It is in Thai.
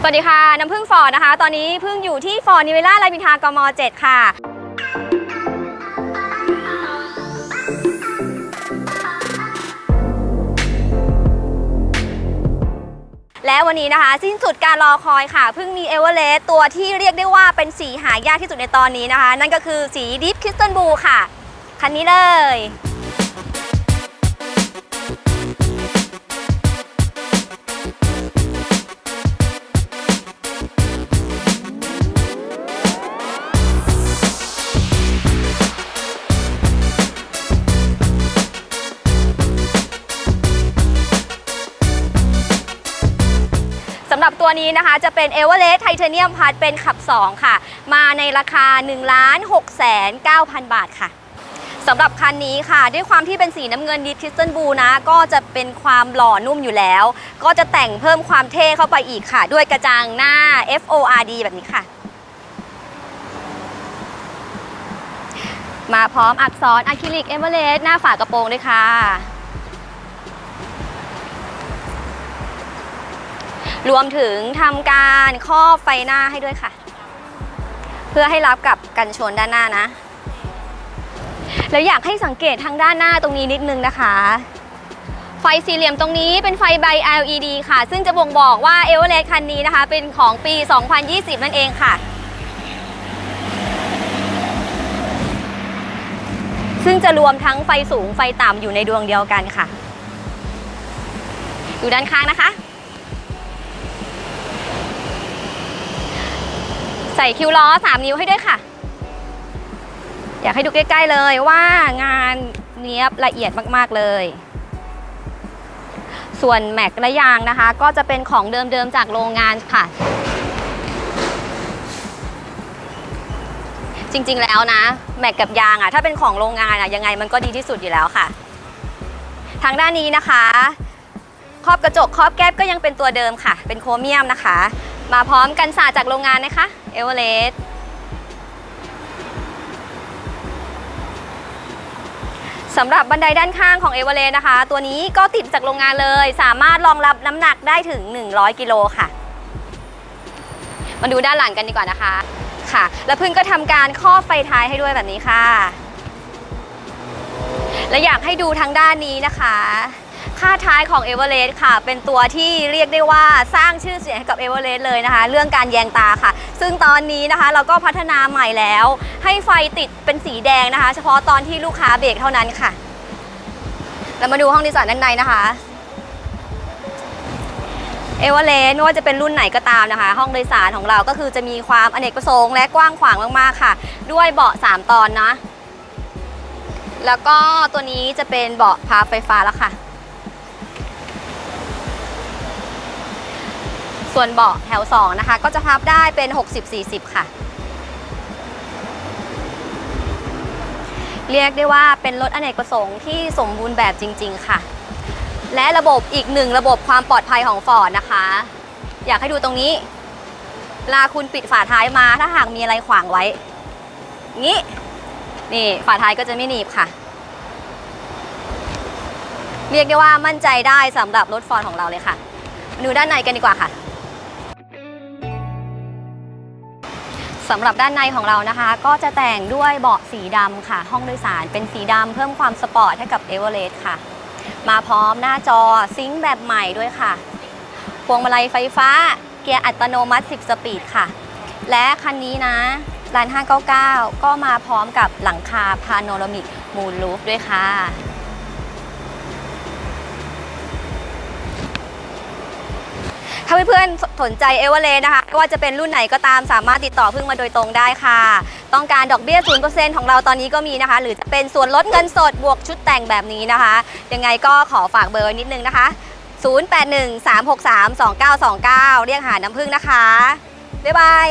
สวัสดีค่ะ น้ำพึ่งฟอร์ดนะคะ ตอนนี้พึ่งอยู่ที่ฟอร์ดนิเวล่าลายบินทากม 7 ค่ะ และวันนี้นะคะ สิ้นสุดการรอคอยค่ะ เพิ่งมีเอเวอเรสต์ตัวที่เรียกได้ว่าเป็นสีหายากที่สุดในตอนนี้นะคะ นั่นก็คือสีดิฟคริสตัลบูค่ะ คันนี้เลย ตัวนี้นะคะจะเป็น e v e r e s t Titanium Plus เป็นขับ 2 ค่ะ มาในราคา 1 6 9 0 0 0 บาทค่ะสำหรับคันนี้ค่ะ ด้วยความที่เป็นสีน้ำเงินดิฟคิสตันบูนะ ก็จะเป็นความหล่อนุ่มอยู่แล้ว ก็จะแต่งเพิ่มความเท่เข้าไปอีกค่ะ ด้วยกระจังหน้า FORD แบบนี้ค่ะ มาพร้อมอักษรอะคริลิกเอเวอเรสต์หน้าฝากระโปรงด้วยค่ะ รวมถึงทำการครอบไฟหน้าให้ด้วยค่ะ เพื่อให้รับกับกันชนด้านหน้านะ แล้วอยากให้สังเกตทางด้านหน้าตรงนี้นิดนึงนะคะ ไฟสี่เหลี่ยมตรงนี้เป็นไฟใบ LED ค่ะ ซึ่งจะบ่งบอกว่าเอเวอเรสต์คันนี้นะคะ เป็นของปี 2020 นั่นเองค่ะซึ่งจะรวมทั้งไฟสูงไฟต่ำอยู่ในดวงเดียวกันค่ะอยู่ด้านข้างนะคะ ใส่คิวล้อ 3 นิ้วให้ด้วยค่ะ อยากให้ดูใกล้ๆเลยว่างานเนี้ยบละเอียดมากๆเลย ส่วนแม็กและยางนะคะ ก็จะเป็นของเดิมๆจากโรงงานค่ะ จริงๆแล้วนะ แม็กกับยางอะถ้าเป็นของโรงงานอะยังไงมันก็ดีที่สุดอยู่แล้วค่ะ ทางด้านนี้นะคะครอบกระจกครอบแก๊บก็ยังเป็นตัวเดิมค่ะ เป็นโครเมียมนะคะ มาพร้อมกันสาดจากโรงงานนะคะเอเวอเรสต์สำหรับบันไดด้านข้างของเอเวอเรสต์นะคะ ตัวนี้ก็ติดจากโรงงานเลย สามารถรองรับน้ำหนักได้ถึง 100 กิโลค่ะ มาดูด้านหลังกันดีกว่านะคะค่ะ แล้วพึ่งก็ทำการครอบไฟท้ายให้ด้วยแบบนี้ค่ะ และอยากให้ดูทางด้านนี้นะคะ ค่าท้ายของเอเวอเรสต์ค่ะ เป็นตัวที่เรียกได้ว่าสร้างชื่อเสียงให้กับเอเวอเรสต์เลยนะคะ เรื่องการแยงตาค่ะ ซึ่งตอนนี้นะคะเราก็พัฒนาใหม่แล้ว ให้ไฟติดเป็นสีแดงนะคะ เฉพาะตอนที่ลูกค้าเบรกเท่านั้นค่ะ เรามาดูห้องโดยสารด้านในนะคะเอเวอเรสต์ไม่ว่าจะเป็นรุ่นไหนก็ตามนะคะ ห้องโดยสารของเราก็คือจะมีความอเนกประสงค์และกว้างขวางมากๆค่ะ ด้วยเบาะ 3 ตอนนะ แล้วก็ตัวนี้จะเป็นเบาะพับไฟฟ้าแล้วค่ะ ส่วนเบาะแถว 2 นะคะ ก็จะพับได้เป็น 60-40 ค่ะ เรียกได้ว่าเป็นรถอเนกประสงค์ที่สมบูรณ์แบบจริง ๆ ค่ะ และระบบอีกหนึ่งระบบความปลอดภัยของฟอร์ดนะคะ อยากให้ดูตรงนี้ลาคุณปิดฝาท้ายมาถ้าหากมีอะไรขวางไว้ งี้ นี่ฝาท้ายก็จะไม่หนีบค่ะ เรียกได้ว่ามั่นใจได้สำหรับรถฟอร์ดของเราเลยค่ะมาดูด้านในกันดีกว่าค่ะ สำหรับด้านในของเรานะคะ ก็จะแต่งด้วยเบาะสีดำค่ะ ห้องโดยสารเป็นสีดำเพิ่มความสปอร์ตให้กับเอเวอเรสต์ค่ะ มาพร้อมหน้าจอซิงค์แบบใหม่ด้วยค่ะ พวงมาลัยไฟฟ้า เกียร์อัตโนมัติ 10 สปีดค่ะ และคันนี้นะร้าน599 ก็มาพร้อมกับหลังคาพาโนรามิกมูนลูฟด้วยค่ะ ถ้าเพื่อนๆสนใจเอเวอเรสต์นะคะไม่ว่าจะเป็นรุ่นไหนก็ตามสามารถติดต่อพึ่งมาโดยตรงได้ค่ะ ต้องการดอกเบี้ย 0%ของเราตอนนี้ก็มีนะคะ หรือจะเป็นส่วนลดเงินสดบวกชุดแต่งแบบนี้นะคะ ยังไงก็ขอฝากเบอร์นิดนึงนะคะ 0813632929 เรียกหาน้ำพึ่งนะคะบ๊ายบาย